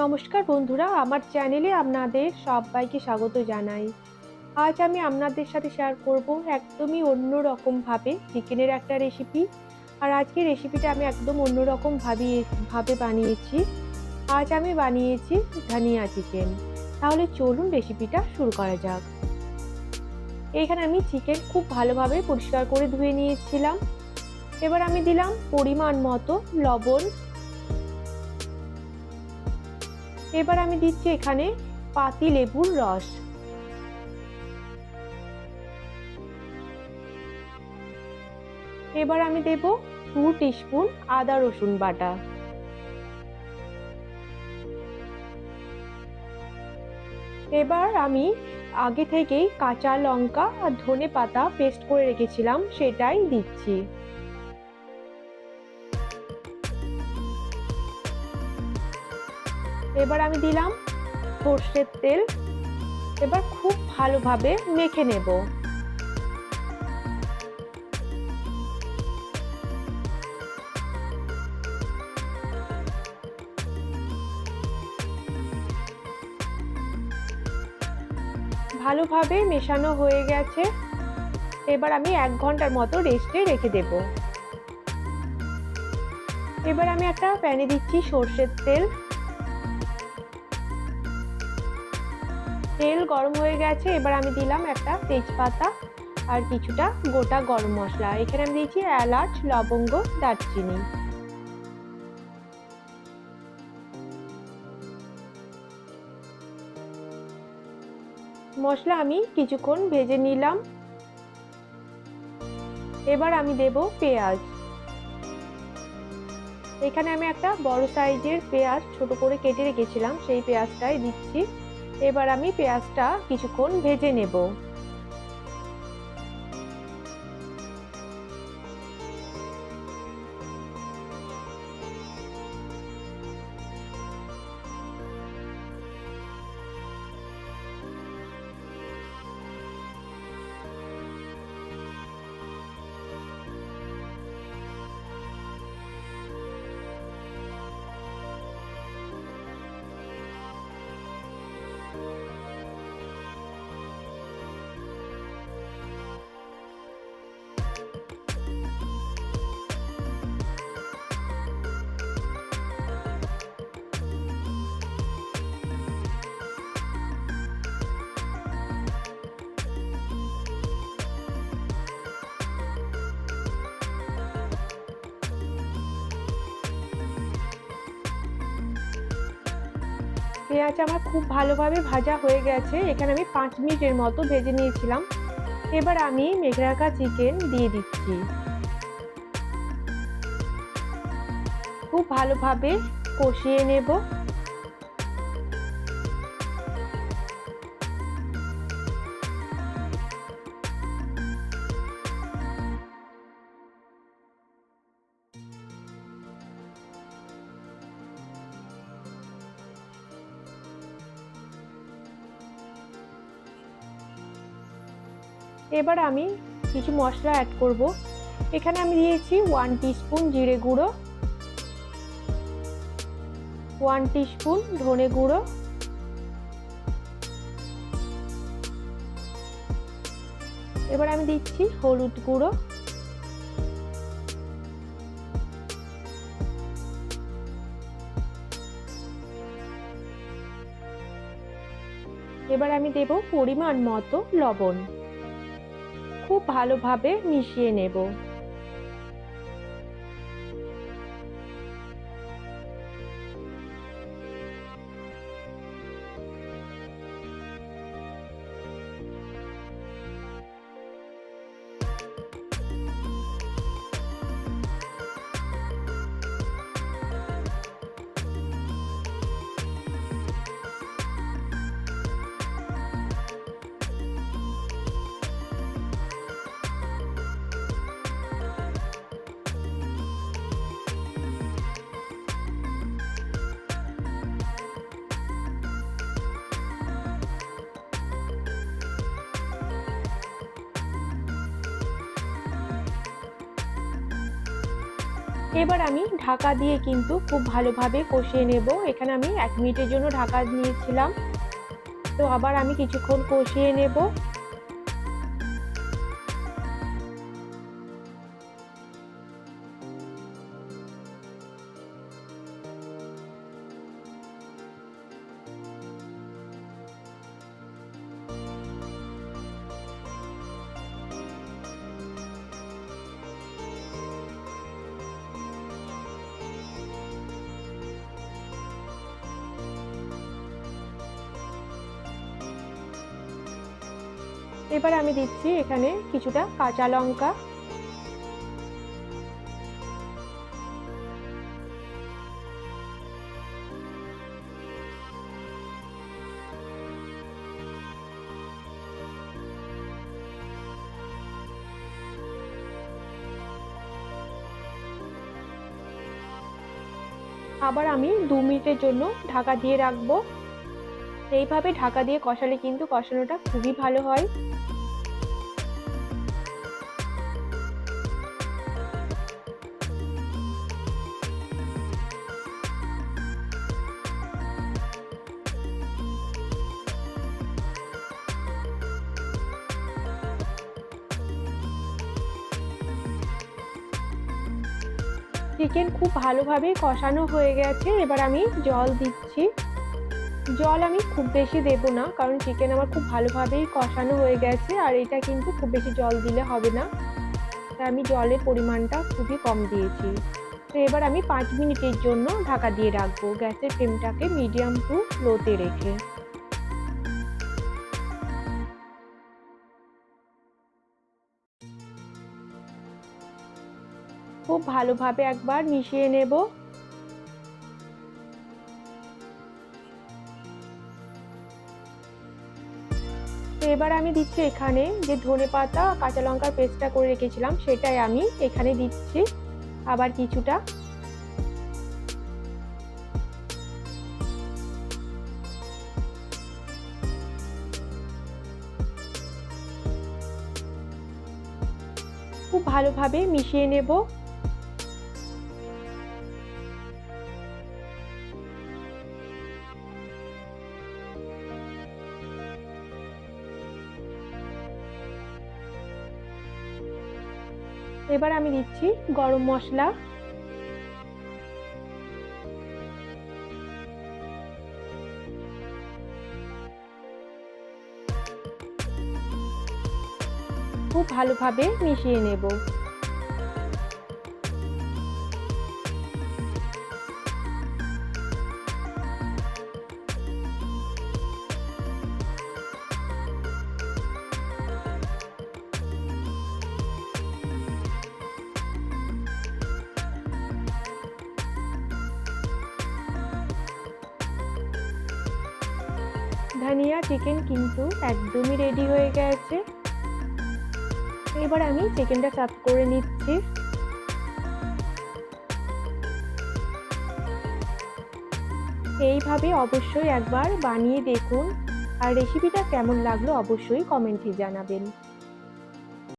নমস্কার বন্ধুরা, আমার চ্যানেলে আপনাদের সবাইকে স্বাগত জানাই। আজ আমি আপনাদের সাথে শেয়ার করব একদমই অন্য রকমভাবে চিকেনের একটা রেসিপি আর আজকে রেসিপিটা আমি একদম অন্য রকম ভাবিয়ে ভাবে বানিয়েছি। আজ আমি বানিয়েছি ধনিয়া চিকেন তাহলে চলুন রেসিপিটা শুরু করা যাক। এখানে আমি চিকেন খুব ভালোভাবে পরিষ্কার করে ধুয়ে নিয়েছিলাম। এবার আমি দিলাম পরিমাণ মতো লবণ এবার আমি দিচ্ছি এখানে পাতি লেবুর রস। এবার আমি দেব টু টিস্পুন আদা রসুন বাটা। এবার আমি আগে থেকেই কাঁচা লঙ্কা আর ধনে পাতা পেস্ট করে রেখেছিলাম, সেটাই দিচ্ছি। এবার আমি দিলাম সর্ষের তেল। এবার খুব ভালোভাবে মেখে নেব। ভালোভাবে মেশানো হয়ে গেছে। এবার আমি এক ঘণ্টার মতো রেস্টে রেখে দেব। এবার আমি একটা প্যানে দিচ্ছি সর্ষের তেল। তেল গরম হয়ে গেছে, এবার আমি দিলাম একটা তেজপাতা আর কিছুটা গোটা গরম মশলা। এখানে আমি দিয়েছি এলাচ, লবঙ্গ, দারচিনি। মশলা আমি কিছুক্ষণ ভেজে নিলাম। এবার আমি দেব পেঁয়াজ। এখানে আমি একটা বড় সাইজের পেঁয়াজ ছোট করে কেটে রেখেছিলাম, সেই পেঁয়াজটাই দিচ্ছি। এবার আমি পেঁয়াজটা কিছুক্ষণ ভেজে নেব। পেঁয়াজ আমার খুব ভালোভাবে ভাজা হয়ে গেছে। এখানে আমি পাঁচ মিনিটের মতো ভেজে নিয়েছিলাম। এবার আমি মেঘরাকা চিকেন দিয়ে দিচ্ছি। খুব ভালোভাবে কষিয়ে নেব। এবার আমি কিছু মশলা অ্যাড করব। এখানে আমি দিয়েছি ওয়ান টিস্পুন জিরে গুঁড়ো ওয়ান টিস্পুন ধনে গুঁড়ো, এবার আমি দিচ্ছি হলুদ গুঁড়ো। এবার আমি দেব পরিমাণ মতো লবণ। খুব ভালোভাবে মিশিয়ে নেব। এবার আমি ঢাকা দিয়ে কিন্তু খুব ভালোভাবে কষিয়ে নেব। এখানে আমি এক মিনিটের জন্য ঢাকা নিয়েছিলাম তো আবার আমি কিছুক্ষণ কষিয়ে নেব। এবার আমি দিচ্ছি এখানে কিছুটা কাঁচা লঙ্কা। আবার আমি দু মিনিটের জন্য ঢাকা দিয়ে রাখব। এইভাবে ঢাকা দিয়ে কষালে কিন্তু কষানোটা খুবই ভালো হয়। চিকেন খুব ভালোভাবে কষানো হয়ে গেছে। এবার আমি জল দিচ্ছি। জল আমি খুব বেশি দেব না, কারণ চিকেন আমার খুব ভালোভাবেই কষানো হয়ে গেছে আর এটা কিন্তু খুব বেশি জল দিলে হবে না। তাই আমি জলের পরিমাণটা খুবই কম দিয়েছি। তো এবার আমি পাঁচ মিনিটের জন্য ঢাকা দিয়ে রাখব। গ্যাসের ফ্লেমটাকে মিডিয়াম টু লোতে রেখে। খুব ভালোভাবে একবার মিশিয়ে নেব। এবার আমি দিচ্ছি এখানে যে ধনে পাতা, কাঁচা লঙ্কার পেস্টটা করে রেখেছিলাম, সেটাই আমি এখানে দিচ্ছি। আবার কিছুটা। খুব ভালোভাবে মিশিয়ে নেব। এবার আমি দিচ্ছি গরম মশলা। খুব ভালোভাবে মিশিয়ে নেব। ধানিয়া চিকেন কিন্তু একদমই রেডি হয়ে গেছে। এবার আমি চিকেনটা সার্ভ করে নিচ্ছি। এইভাবে অবশ্যই একবার বানিয়ে দেখুন। আর রেসিপিটা কেমন লাগল অবশ্যই কমেন্টে জানাবেন।